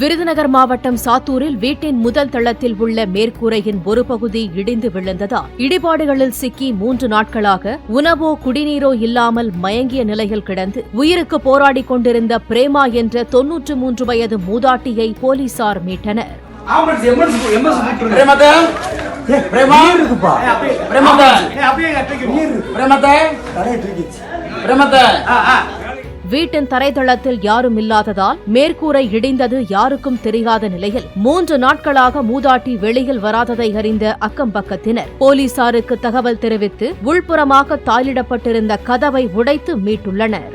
விருதுநகர் மாவட்டம் சாத்தூரில் வீட்டின் முதல் தளத்தில் உள்ள மேற்கூரையின் ஒரு பகுதி இடிந்து விழுந்ததால் இடிபாடுகளில் சிக்கி மூன்று நாட்களாக உணவோ குடிநீரோ இல்லாமல் மயங்கிய நிலையில் கிடந்து உயிருக்கு போராடிக் கொண்டிருந்த பிரேமா என்ற தொன்னூற்று மூன்று வயது மூதாட்டியை போலீசார் மீட்டனர். ஆம்புலன்ஸ் வீட்டின் தரைதளத்தில் யாரும் இல்லாததால் மேற்கூரை இடிந்தது யாருக்கும் தெரியாத நிலையில் மூன்று நாட்களாக மூதாட்டி வெளியில் வராததை அறிந்த அக்கம் பக்கத்தினர் போலீசாருக்கு தகவல் தெரிவித்து உள்புறமாக தாளிடப்பட்டிருந்த கதவை உடைத்து மீட்டுள்ளனர்.